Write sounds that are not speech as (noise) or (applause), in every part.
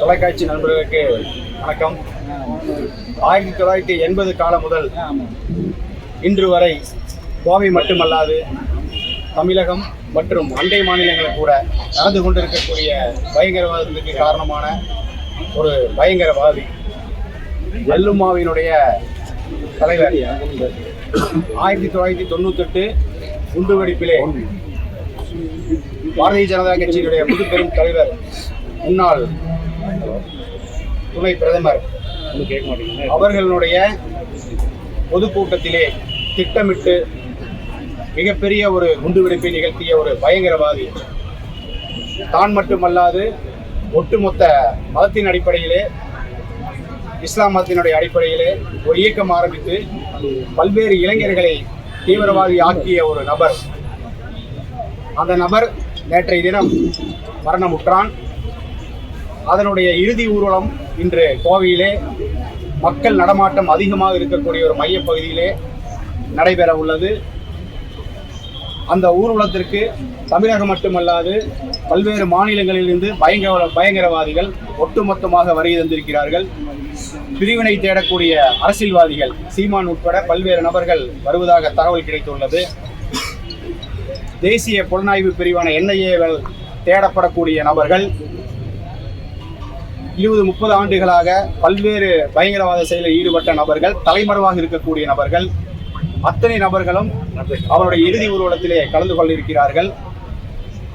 தொலைக்காட்சி நண்பர்களுக்கு வணக்கம். ஆயிரத்தி தொள்ளாயிரத்தி எண்பது காலம் முதல் இன்று வரை கோவை மட்டுமல்லாது தமிழகம் மற்றும் அண்டை மாநிலங்களில் கூட நடந்து கொண்டிருக்கக்கூடிய பயங்கரவாதத்துக்கு காரணமான ஒரு பயங்கரவாதி எல்லுமாவினுடைய தலைவர். ஆயிரத்தி தொள்ளாயிரத்தி தொண்ணூத்தெட்டு குண்டுவெடிப்பிலே பாரதிய ஜனதா கட்சியினுடைய முதுபெரும் தலைவர் முன்னாள் துணை பிரதமர். அவர்களுடைய பொதுக்கூட்டத்திலே திட்டமிட்டு மிகப்பெரிய ஒரு குண்டுவெடிப்பை நிகழ்த்திய ஒரு பயங்கரவாதி. தான் மட்டுமல்லாது ஒட்டுமொத்த மதத்தின் அடிப்படையிலே இஸ்லாம் மதத்தினுடைய அடிப்படையிலே ஒரு இயக்கம் ஆரம்பித்து பல்வேறு இளைஞர்களை தீவிரவாதி ஆக்கிய ஒரு நபர். அந்த நபர் நேற்றைய தினம் மரணமுற்றான். அதனுடைய இறுதி ஊர்வலம் இன்று கோவையிலே மக்கள் நடமாட்டம் அதிகமாக இருக்கக்கூடிய ஒரு மையப்பகுதியிலே நடைபெற உள்ளது. அந்த ஊர்வலத்திற்கு தமிழகம் மட்டுமல்லாது பல்வேறு மாநிலங்களிலிருந்து பயங்கர பயங்கரவாதிகள் ஒட்டுமொத்தமாக வருகை தந்திருக்கிறார்கள். பிரிவினை தேடக்கூடிய அரசியல்வாதிகள் சீமான் உட்பட பல்வேறு நபர்கள் வருவதாக தகவல் கிடைத்துள்ளது. தேசிய புலனாய்வு பிரிவான என்ஐஏவில் தேடப்படக்கூடிய நபர்கள் இருபது முப்பது ஆண்டுகளாக பல்வேறு பயங்கரவாத செயலில் ஈடுபட்ட நபர்கள் தலைமறைவாக இருக்கக்கூடிய நபர்கள் அத்தனை நபர்களும் அவருடைய இறுதி ஊர்வலத்திலே கலந்து கொண்டிருக்கிறார்கள்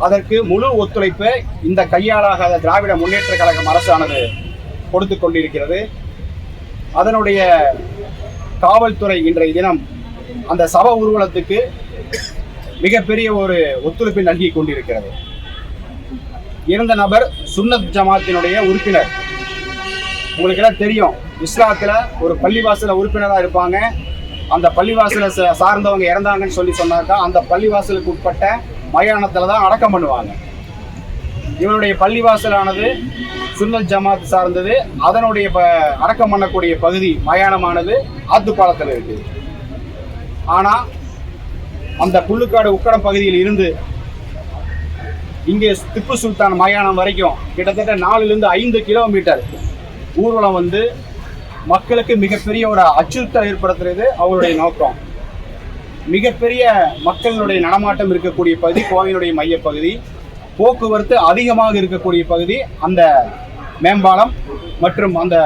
அதற்கு முழு ஒத்துழைப்பை இந்த கையாளாகாத திராவிட முன்னேற்ற கழகம் அரசானது கொடுத்து கொண்டிருக்கிறது. அதனுடைய காவல்துறை இன்றைய தினம் அந்த சப ஊர்வலத்துக்கு மிகப்பெரிய ஒரு ஒத்துழைப்பை நல்கி கொண்டிருக்கிறது. இறந்த நபர் சுன்னத் ஜமாத்தினுடைய உறுப்பினர். உங்களுக்கு எல்லாம் தெரியும் இஸ்லாத்தில் ஒரு பள்ளிவாசல உறுப்பினராக இருப்பாங்க. அந்த பள்ளிவாசலை சார்ந்தவங்க இறந்தாங்கன்னு சொல்லி சொன்னாக்கா அந்த பள்ளிவாசலுக்கு உட்பட்ட மயானத்தில் தான் அடக்கம் பண்ணுவாங்க. இவனுடைய பள்ளிவாசலானது சுன்னத் ஜமாத் சார்ந்தது. அதனுடைய ப அடக்கம் பண்ணக்கூடிய பகுதி மயானமானது ஆத்துப்பாலத்தில் இருக்குது ஆனால் அந்த புல்லுக்காடு உக்கடம் பகுதியில் இருந்து இங்கே திப்பு சுல்தான் மயானம் வரைக்கும் கிட்டத்தட்ட நாலுலேருந்து ஐந்து கிலோமீட்டர் ஊர்வலம் வந்து மக்களுக்கு மிகப்பெரிய ஒரு அச்சுறுத்தல் ஏற்படுத்துறது அவருடைய நோக்கம். மிகப்பெரிய மக்களினுடைய நடமாட்டம் இருக்கக்கூடிய பகுதி கோவையினுடைய மையப்பகுதி. போக்குவரத்து அதிகமாக இருக்கக்கூடிய பகுதி அந்த மேம்பாலம் மற்றும் அந்த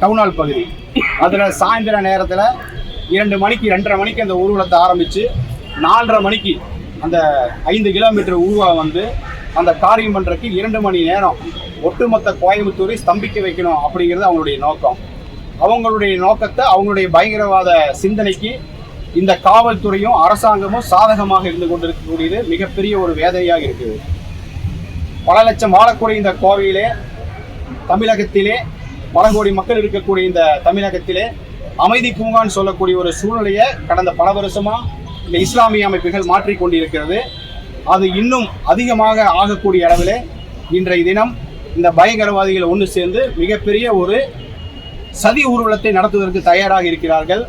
டவுனால் பகுதி. அதில் சாயந்தர நேரத்தில் இரண்டு மணிக்கு ரெண்டரை மணிக்கு அந்த ஊர்வலத்தை ஆரம்பித்து நாலரை மணிக்கு அந்த ஐந்து கிலோமீட்டர் ஊர்வலம் வந்து அந்த காரியம் பண்ணுறதுக்கு இரண்டு மணி நேரம் ஒட்டுமொத்த கோயம்புத்தூரை ஸ்தம்பிக்க வைக்கணும் அப்படிங்கிறது அவங்களுடைய நோக்கம். அவங்களுடைய நோக்கத்தை அவங்களுடைய பயங்கரவாத சிந்தனைக்கு இந்த காவல்துறையும் அரசாங்கமும் சாதகமாக இருந்து கொண்டிருக்கக்கூடியது மிகப்பெரிய ஒரு வேதனையாக இருக்குது. பல லட்சம் வாழக்கூடிய இந்த கோவையிலே தமிழகத்திலே பல கோடி மக்கள் இருக்கக்கூடிய இந்த தமிழகத்திலே அமைதி பூங்கான்னு சொல்லக்கூடிய ஒரு சூழ்நிலையை கடந்த பல வருஷமாக இந்த இஸ்லாமிய அமைப்புகள் மாற்றிக்கொண்டிருக்கிறது. அது இன்னும் அதிகமாக ஆகக்கூடிய அளவிலே இன்றைய தினம் இந்த பயங்கரவாதிகள் ஒன்று சேர்ந்து மிகப்பெரிய ஒரு சதி ஊர்வலத்தை நடத்துவதற்கு தயாராக இருக்கிறார்கள்.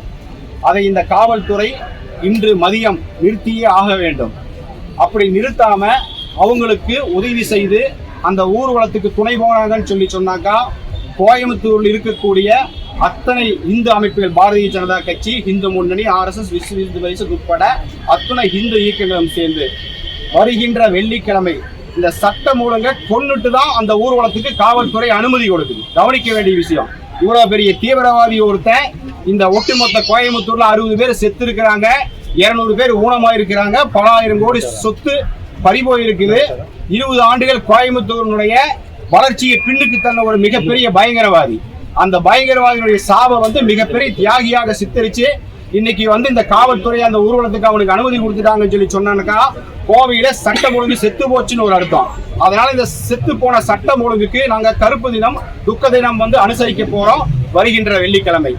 அதை இந்த காவல்துறை இன்று மதியம் நிறுத்தியே ஆக வேண்டும். அப்படி நிறுத்தாம அவங்களுக்கு உதவி செய்து அந்த ஊர்வலத்துக்கு துணை போனாங்கன்னு சொல்லி சொன்னாக்கா கோயம்புத்தூரில் இருக்கக்கூடிய அத்தனை இந்து அமைப்புகள் பாரதிய ஜனதா கட்சி இந்து முன்னணி ஆர்எஸ்எஸ் விஸ்வ இந்து பரிஷத் உட்பட அத்தனை இந்து இயக்கங்களும் சேர்ந்து வருகின்ற வெள்ளிக்கிழமை இந்த சட்டம் மூலங்க கொன்னுட்டு தான் அந்த ஊர்வலத்துக்கு காவல்துறை அனுமதி கொடுக்குது. கவனிக்க வேண்டிய விஷயம் இவ்வளவு பெரிய தீவிரவாதி ஒருத்தன் இந்த ஒட்டுமொத்த கோயம்புத்தூர்ல அறுபது பேர் செத்து இருக்கிறாங்க இருநூறு பேர் ஊனமாயிருக்கிறாங்க பல ஆயிரம் கோடி சொத்து பறிபோய் இருக்குது இருபது ஆண்டுகள் கோயம்புத்தூரினுடைய வளர்ச்சியை பின்னுக்கு தள்ள ஒரு மிகப்பெரிய பயங்கரவாதி. அந்த பயங்கரவாதியினுடைய சாபம் வந்து மிகப்பெரிய தியாகியாக சித்தரிச்சு இன்னைக்கு வந்து இந்த காவல்துறை அந்த ஊர்வலத்துக்கு அவனுக்கு அனுமதி கொடுத்துட்டாங்கன்னு சொல்லி சொன்னானுக்கா கோவையில சட்டம் ஒழுங்கு செத்து போச்சுன்னு ஒரு அர்த்தம். அதனால இந்த செத்து போன சட்டம் ஒழுங்குக்கு நாங்க கருப்பு தினம் துக்க தினம் வந்து அனுசரிக்க போறோம் வருகின்ற வெள்ளிக்கிழமை.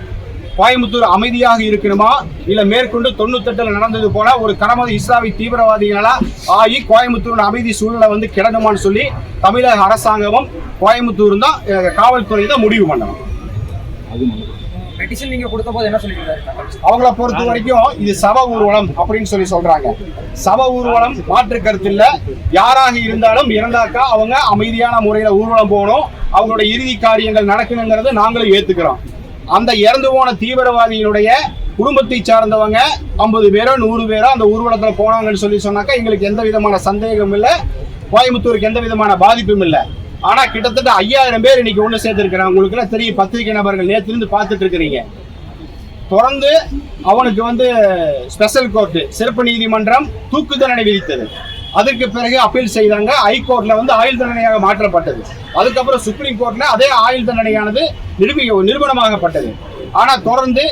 கோயம்புத்தூர் அமைதியாக இருக்கணுமா? இல்ல மேற்கொண்டு தொண்ணூத்தெட்டுல நடந்தது போல ஒரு கனமது இஸ்லாமிய தீவிரவாதிகளா ஆகி கோயம்புத்தூர் அமைதி சூழ்நிலை வந்து கிடணுமான்னு சொல்லி தமிழக அரசாங்கமும் கோயம்புத்தூர் தான் காவல்துறை தான் முடிவு பண்ணணும். பெட்டிஷன் நீங்க கொடுத்த போது என்ன சொல்லியிருந்தாரு? அவங்கள பொறுத்த வரைக்கும் இது சப ஊர்வலம் அப்படின்னு சொல்லி சொல்றாங்க. சப ஊர்வலம் மாற்று கருத்து இல்ல. யாராக இருந்தாலும் இறந்தாக்கா அவங்க அமைதியான முறையில ஊர்வலம் போகணும். அவங்களோட இறுதி காரியங்கள் நடக்கணுங்கிறது நாங்களும் ஏத்துக்கிறோம். அந்த இறந்து போன தீவிரவாதியினுடைய குடும்பத்தை சார்ந்தவங்க ஐம்பது பேரோ நூறு பேரோ அந்த ஊர்வலத்துல போனாங்கன்னு சொல்லி சொன்னாக்கா எங்களுக்கு எந்த விதமான சந்தேகமும் இல்லை. கோயம்புத்தூருக்கு எந்த விதமான பாதிப்பும் இல்லை. ஆனா கிட்டத்தட்ட ஐயாயிரம் பேர் இன்னைக்கு ஒண்ணு சேர்த்திருக்கிறாங்க. உங்களுக்கு எல்லாம் தெரியும் பத்திரிகை நபர்கள் நேத்துல இருந்து பார்த்துட்டு இருக்கிறீங்க. தொடர்ந்து அவனுக்கு வந்து ஸ்பெஷல் கோர்ட் சிறப்பு நீதிமன்றம் தூக்கு தண்டனை விதித்தது. அதற்கு பிறகு அப்பீல் செய்தாங்க. ஹைகோர்ட்ல வந்து ஆயுள் தண்டனையாக மாற்றப்பட்டது. அதுக்கப்புறம் சுப்ரீம் கோர்ட்ல அதே ஆயுள் தண்டனையானது நிரூபி நிரூபணமாகப்பட்டது ஆனா தொடர்ந்து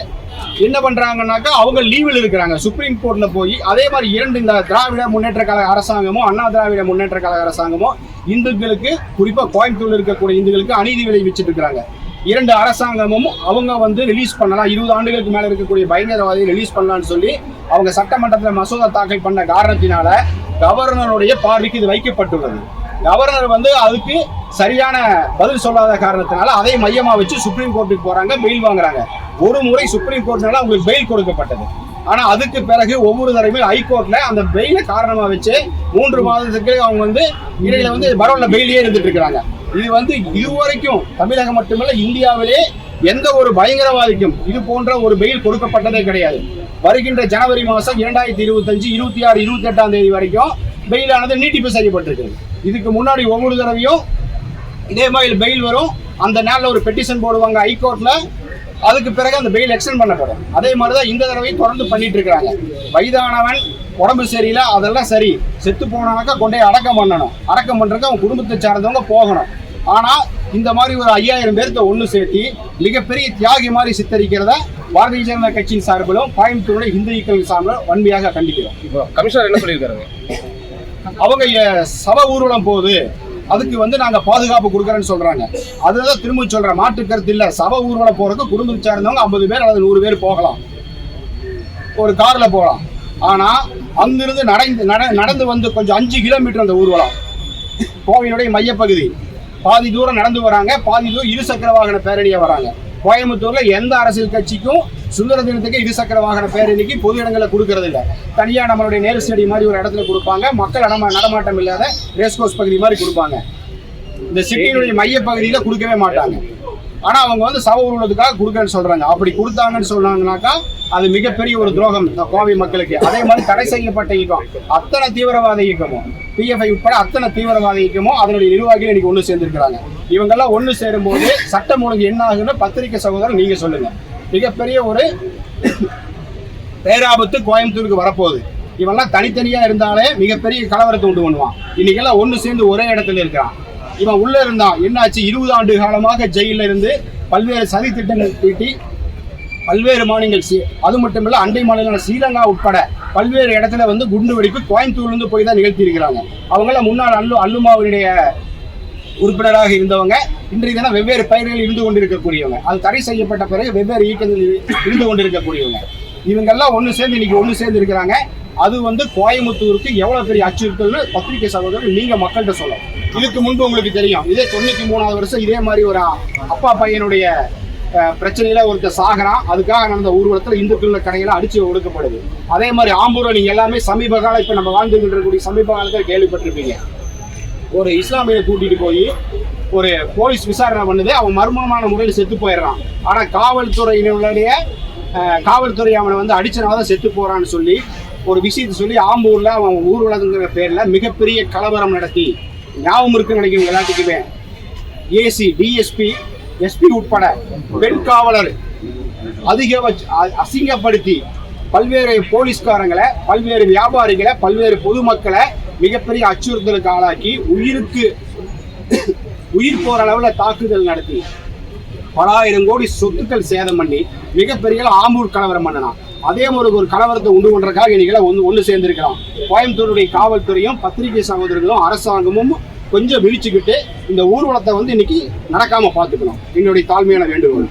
என்ன பண்றாங்கன்னாக்கா அவங்க லீவில் இருக்கிறாங்க. சுப்ரீம் கோர்ட்ல போய் அதே மாதிரி இரண்டு இந்த திராவிட முன்னேற்ற கழக அரசாங்கமும் அண்ணா திராவிட முன்னேற்ற கழக அரசாங்கமும் இந்துக்களுக்கு குறிப்பா கோயம்புத்தூர்ல இருக்கக்கூடிய இந்துக்களுக்கு அநீதி விளைவிச்சுட்டு இருக்கிறாங்க. இரண்டு அரசாங்கமும் அவங்க வந்து ரிலீஸ் பண்ணலாம். இருபது ஆண்டுகளுக்கு மேல இருக்கக்கூடிய பயங்கரவாதியை ரிலீஸ் பண்ணலாம்னு சொல்லி அவங்க சட்டமன்றத்தில் மசோதா தாக்கல் பண்ண காரணத்தினால கவர்னருடைய பார்வைக்கு இது வைக்கப்பட்டுள்ளது. கவர்னர் வந்து அதுக்கு சரியான பதில் சொல்லாத காரணத்தினால அதை மையமா வச்சு சுப்ரீம் கோர்ட்டுக்கு போறாங்க மெயில் வாங்குறாங்க. ஒரு முறை சுப்ரீம் கோர்ட்னால அவங்களுக்கு பெயில் கொடுக்கப்பட்டது. ஆனா அதுக்கு பிறகு ஒவ்வொரு தடவையும் ஹைகோர்ட்ல அந்த பெயில காரணமா வச்சு மூன்று மாதத்துக்கு அவங்க வந்து இடையில வந்து பரவல்ல பெயிலே இருந்துட்டு இருக்கிறாங்க. இது வந்து இதுவரைக்கும் தமிழகம் மட்டுமல்ல இந்தியாவிலே எந்த ஒரு பயங்கரவாதிக்கும் இது போன்ற ஒரு பெயில் கொடுக்கப்பட்டதே கிடையாது. வருகின்ற ஜனவரி மாதம் இரண்டாயிரத்தி இருபத்தஞ்சு இருபத்தி ஆறு இருபத்தி எட்டாம் தேதி வரைக்கும் பெயிலானது நீட்டிப்பு செய்யப்பட்டிருக்கு இதுக்கு முன்னாடி ஒவ்வொரு தடவையும் இதே மாதிரி பெயில் வரும். அந்த நேரில் ஒரு பெட்டிஷன் போடுவாங்க ஹைகோர்ட்ல அதுக்கு பிறகு அந்த பெயில் எக்ஸ்டெண்ட் பண்ணப்படும். அதே மாதிரி தான் இந்த தடவை தொடர்ந்து பண்ணிட்டு இருக்கிறாங்க. வயதானவன் உடம்பு சரியில்லை அதெல்லாம் சரி. செத்து போனானாக்கா கொண்டே அடக்கம் பண்ணணும். அடக்கம் பண்றதுக்கு அவன் குடும்பத்தை சார்ந்தவங்க போகணும். ஆனா இந்த மாதிரி ஒரு ஐயாயிரம் பேர்த்த ஒன்று சேர்த்தி மிகப்பெரிய தியாகி மாதிரி சித்தரிக்கிறத பாரதிய ஜனதா கட்சியின் சார்பிலும் கோயம்புத்தூருடைய இந்து இயக்கம் சார்பிலும் வன்மையாக கண்டிக்கிறோம். இப்போ கமிஷனர் என்ன சொல்லியிருக்காருங்க அவங்க சப ஊர்வலம் போகுது. அதுக்கு வந்து நாங்க பாதுகாப்பு கொடுக்குறேன்னு சொல்றாங்க. அதுதான் திரும்ப சொல்றேன் மாற்று கருத்து இல்ல. சப ஊர்வலம் போறதுக்கு குடும்பத்தை சேர்ந்தவங்க ஐம்பது பேர் அல்லது நூறு பேர் போகலாம். ஒரு கார்ல போகலாம். ஆனா அங்கிருந்து நடந்து நட- நடந்து வந்து கொஞ்சம் அஞ்சு கிலோமீட்டர் அந்த ஊர்வலம். கோவையினுடைய மையப்பகுதி. பாதி தூரம் நடந்து வராங்க பாதி தூரம் இருசக்கர வாகன பேரணியா வராங்க. கோயம்புத்தூர்ல எந்த அரசியல் கட்சிக்கும் சுதந்திர தினத்துக்கு இருசக்கர வாகன பேரணிக்கு பொது இடங்களில் கொடுக்கறது இல்லை. தனியா நம்மளுடைய நேரு ஸ்டேடியம் மாதிரி ஒரு இடத்துல கொடுப்பாங்க. மக்கள் நடமா நடமாட்டம் இல்லாத ரேஸ்கோர்ஸ் பகுதி மாதிரி கொடுப்பாங்க. இந்த சிட்டியினுடைய மையப்பகுதியில கொடுக்கவே மாட்டாங்க. ஆனா அவங்க வந்து சவ ஊர்வலத்துக்காக கொடுக்கறேன்னு சொல்றாங்க. அப்படி கொடுத்தாங்கன்னு சொன்னாங்கன்னாக்கா அது மிகப்பெரிய ஒரு துரோகம் கோவை மக்களுக்கு. அதே மாதிரி தடை செய்யப்பட்ட இயக்கம் அத்தனை தீவிரவாத இயக்கமும் பிஎஃப்ஐ உட்பட அத்தனை தீவிரவாத இயக்கமும் அதனுடைய நிர்வாகிகள் இன்னைக்கு ஒன்று சேர்ந்திருக்கிறாங்க. இவங்கெல்லாம் ஒன்று சேரும்போது சட்டம் ஒழுங்கு என்ன ஆகுன்னு பத்திரிகை சகோதரர் நீங்க சொல்லுங்க. மிகப்பெரிய ஒரு பேராபத்து கோயம்புத்தூருக்கு வரப்போகுது. இவெல்லாம் தனித்தனியா இருந்தாலே மிகப்பெரிய கலவரத்தை உண்டு பண்ணுவான். இன்னைக்கெல்லாம் ஒன்று சேர்ந்து ஒரே இடத்துல இருக்கிறான் இவன் உள்ள இருந்தான் என்னாச்சு? இருபது ஆண்டு காலமாக ஜெயில இருந்து பல்வேறு சதி திட்டங்கள் தீட்டி பல்வேறு மாநிலங்கள் அது மட்டும் இல்ல அண்டை மாநிலங்கள் ஸ்ரீலங்கா உட்பட பல்வேறு இடத்துல வந்து குண்டு வெடிப்பு கோயம்புத்தூர்ல இருந்து போய் தான் நிகழ்த்தி இருக்கிறாங்க அவங்களாம் முன்னாள் அல்லு அல்லுமாவுடைய உறுப்பினராக இருந்தவங்க இன்றைய தினம் வெவ்வேறு பயிர்களில் இருந்து கொண்டிருக்கக்கூடியவங்க. அது தடை செய்யப்பட்ட பிறகு வெவ்வேறு இயக்கங்களில் இருந்து கொண்டிருக்கக்கூடியவங்க. இவங்கெல்லாம் ஒன்று சேர்ந்து இன்னைக்கு ஒன்று சேர்ந்து இருக்கிறாங்க. அது வந்து கோயம்புத்தூருக்கு எவ்வளவு பெரிய அச்சுறுத்தல்னு பத்திரிகை சகோதரர் நீங்க மக்கள்கிட்ட சொல்லலாம் இதுக்கு முன்பு உங்களுக்கு தெரியும். இதே தொண்ணூத்தி மூணாவது வருஷம் இதே மாதிரி ஒரு அப்பா பையனுடைய பிரச்சனையில ஒருத்தர் சாகிறான் அதுக்காக நடந்த ஊர்வலத்தில் இந்துக்கள் கடையில அடிச்சு ஒடுக்கப்படுது. அதே மாதிரி ஆம்பூர்ல நீங்க எல்லாமே சமீப காலம் இப்ப நம்ம வாழ்ந்துகிட்டு இருக்கக்கூடிய சமீப காலத்தில் கேள்விப்பட்டிருப்பீங்க. ஒரு இஸ்லாமியை கூட்டிட்டு போய் ஒரு போலீஸ் விசாரணை பண்ணுது அவன் மர்மமான முறையில் செத்து போயிடுறான். ஆனா காவல்துறையினுடைய காவல்துறை அவனை வந்து அடிச்சனால தான் செத்து போறான்னு சொல்லி ஒரு விஷயத்தை சொல்லி ஆம்பூரில் அவன் ஊர்வலங்கிற பேரில் மிகப்பெரிய கலவரம் நடத்தி ஞாபகம் இருக்குன்னு நினைக்கிறேன் எல்லாத்துக்குமே. ஏசி டிஎஸ்பி எஸ்பி உட்பட பெண் காவலர் அதிக அசிங்கப்படுத்தி பல்வேறு போலீஸ்காரங்களை பல்வேறு வியாபாரிகளை பல்வேறு பொதுமக்களை மிகப்பெரிய அச்சுறுத்தலுக்கு ஆளாக்கி உயிருக்கு (coughs) உயிர் போற அளவில் தாக்குதல் நடத்தி பல ஆயிரம் கோடி சொத்துக்கள் சேதம் பண்ணி மிகப்பெரிய ஆம்பூர் கலவரம் பண்ணனான் அதே மாதிரி ஒரு கலவரத்தை உண்டு பண்றதுக்காக இன்னைக்கு ஒன்று ஒன்று சேர்ந்திருக்கலாம். கோயம்புத்தூருடைய காவல்துறையும் பத்திரிகை சகோதரர்களும் அரசாங்கமும் கொஞ்சம் விழிச்சுக்கிட்டு இந்த ஊர்வலத்தை வந்து இன்னைக்கு நடக்காம பார்த்துக்கணும். என்னுடைய தாழ்மையான வேண்டுகோள்.